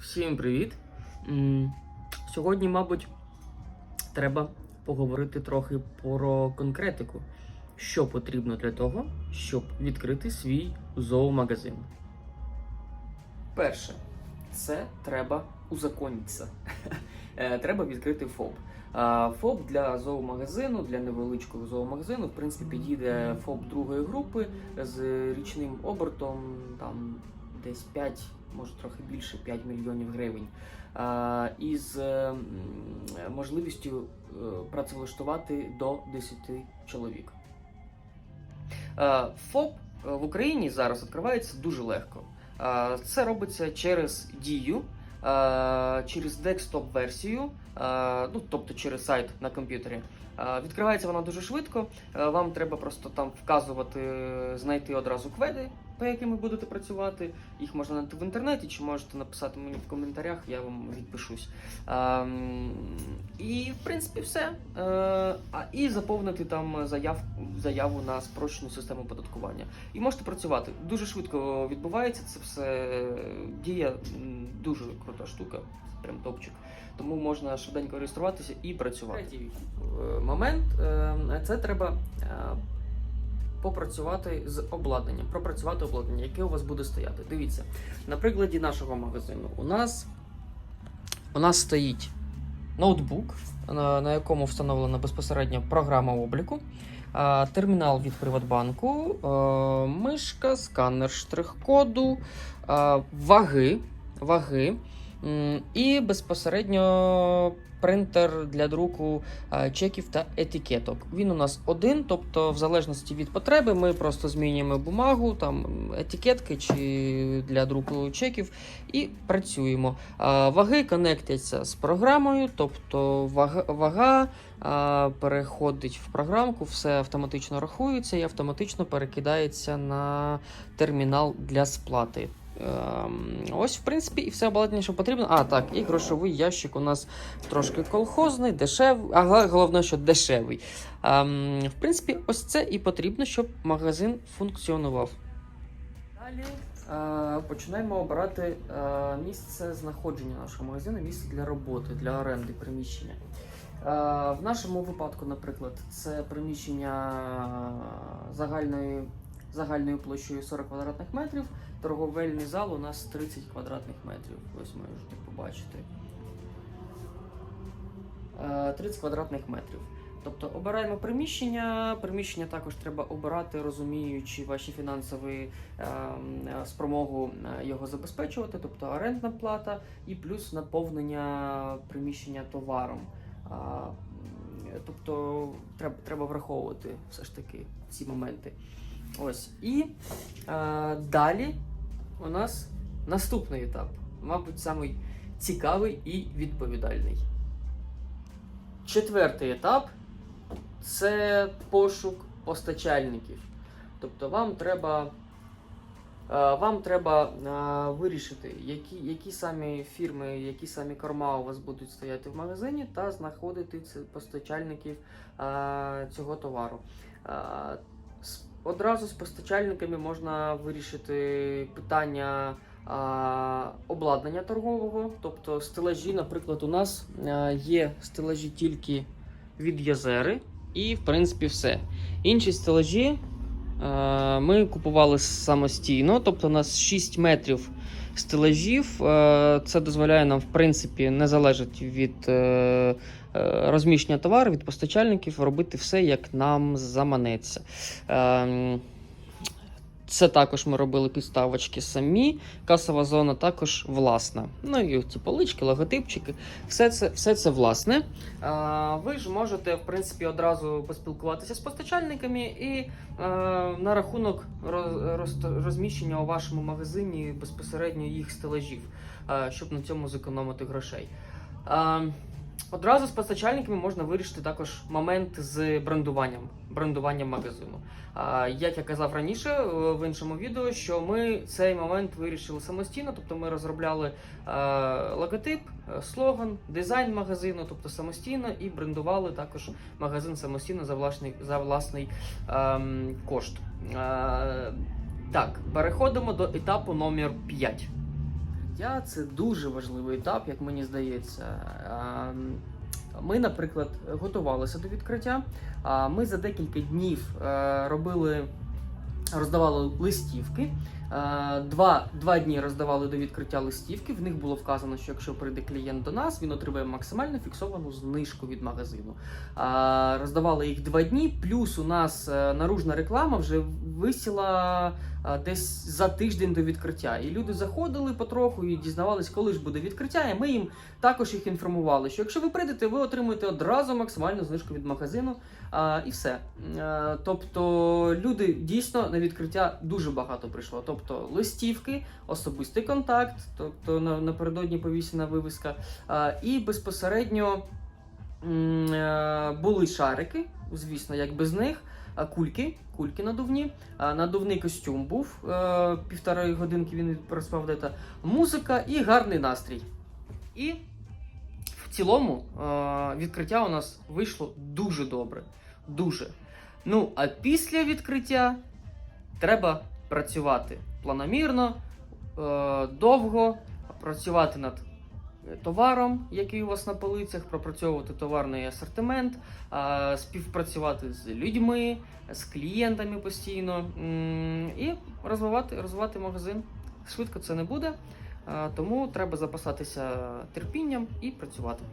Всім привіт! Сьогодні, мабуть, треба поговорити трохи про конкретику, що потрібно для того, щоб відкрити свій зоомагазин. Перше, це треба узаконитися. Е, Треба відкрити ФОП. ФОП для зоомагазину, для невеличкого зоомагазину, в принципі, підійде ФОП другої групи з річним обертом, там десь 5, може трохи більше 5 мільйонів гривень. Із е, можливістю е, працевлаштувати до 10 чоловік. Е, ФОП е, в Україні зараз відкривається дуже легко. Це робиться через дію, через декстоп-версію, ну тобто через сайт на комп'ютері. Відкривається вона дуже швидко. Вам треба просто там вказувати, знайти одразу кведи, по яким ви будете працювати. Їх можна знайти в інтернеті, чи можете написати мені в коментарях, я вам відпишусь. Ем, І в принципі все. Е, А і заповнити там заяв, заяву на спрощену систему податкування. І можете працювати. Дуже швидко відбувається це все. Дія м, дуже крута штука, прям топчик. Тому можна швиденько реєструватися і працювати. Третій е, момент е, це треба е, попрацювати з обладнанням, пропрацювати обладнання, яке у вас буде стояти. Дивіться, на прикладі нашого магазину у нас, у нас стоїть ноутбук, на, на якому встановлена безпосередньо програма обліку, термінал від Приватбанку, мишка, сканер штрих-коду, ваги, ваги і безпосередньо принтер для друку чеків та етикеток. Він у нас один, тобто, в залежності від потреби, ми просто змінюємо бумагу, там етикетки чи для друку чеків і працюємо. Ваги конектяться з програмою, тобто вага, вага переходить в програмку, все автоматично рахується і автоматично перекидається на термінал для сплати. Ем, Ось, в принципі, і все обладнання, що потрібно. А, так, і грошовий ящик у нас трошки колхозний, дешевий, а головне, що дешевий. Ем, В принципі, ось це і потрібно, щоб магазин функціонував. Далі е, починаємо обирати е, місце знаходження нашого магазину, місце для роботи, для оренди приміщення. Е, в нашому випадку, наприклад, це приміщення загальною, загальною площею 40 квадратних метрів. Торговельний зал у нас 30 квадратних метрів. Ось можете побачити. Е, 30 квадратних метрів. Тобто обираємо приміщення. Приміщення також треба обирати, розуміючи ваші фінансові е, е, спромогу е, його забезпечувати, тобто орендна плата і плюс наповнення приміщення товаром. М, Тобто треба, треба враховувати все ж таки ці моменти. Ось. І е, далі у нас наступний етап, мабуть, самий цікавий і відповідальний. Четвертий етап це пошук постачальників. Тобто вам треба, е, вам треба е, вирішити, які, які самі фірми, які самі корма у вас будуть стояти в магазині, та знаходити постачальників е, цього товару. З- Одразу з постачальниками можна вирішити питання а, обладнання торгового, тобто стелажі, наприклад, у нас є стелажі тільки від Язери, і в принципі все. Інші стелажі а, ми купували самостійно, тобто у нас 6 метрів стелажів. Це дозволяє нам, в принципі, не залежить від е, розміщення товару, від постачальників, робити все, як нам заманеться. Ем, Це також ми робили підставочки самі. Касова зона також власна. Ну і ці полички, логотипчики, все це, все це власне. А, ви ж можете, в принципі, одразу поспілкуватися з постачальниками і е, на рахунок роз, роз- розміщення у вашому магазині безпосередньо їх стелажів, е, щоб на цьому зекономити грошей. Е, Одразу з постачальниками можна вирішити також момент з брендуванням, брендуванням магазину. Як я казав раніше е, в іншому відео, що ми цей момент вирішили самостійно, тобто ми розробляли е, логотип, е, слоган, дизайн магазину, тобто самостійно, і брендували також магазин самостійно за власний, за власний ем, кошт. Е, так, переходимо до етапу номер 5. Відкриття це дуже важливий етап, як мені здається. Ем, Ми, наприклад, готувалися до відкриття. Ми за декілька днів е, робили, роздавали листівки. Е, Два, два дні роздавали до відкриття листівки. В них було вказано, що якщо прийде клієнт до нас, він отримає максимально фіксовану знижку від магазину. Роздавали їх два дні. Плюс у нас е, наружна реклама вже висіла десь за тиждень до відкриття. І люди заходили потроху і дізнавались, коли ж буде відкриття. І ми їм також їх інформували, що якщо ви прийдете, ви отримуєте одразу максимальну знижку від магазину. І все. Тобто люди дійсно на відкриття дуже багато прийшло. Тобто листівки, особистий контакт, тобто напередодні повісена вивіска, і безпосередньо. Е, Були шарики, звісно, як без них. Кульки, кульки надувні. Надувний костюм був е, півтори годинки. Він проспав дета. Музика і гарний настрій. І в цілому е, відкриття у нас вийшло дуже добре. Дуже. Ну, а після відкриття треба працювати планомірно, е, довго, працювати над товаром, який у вас на полицях, пропрацьовувати товарний асортимент, співпрацювати з людьми, з клієнтами постійно і розвивати, розвивати магазин. Швидко це не буде, тому треба запасатися терпінням і працювати.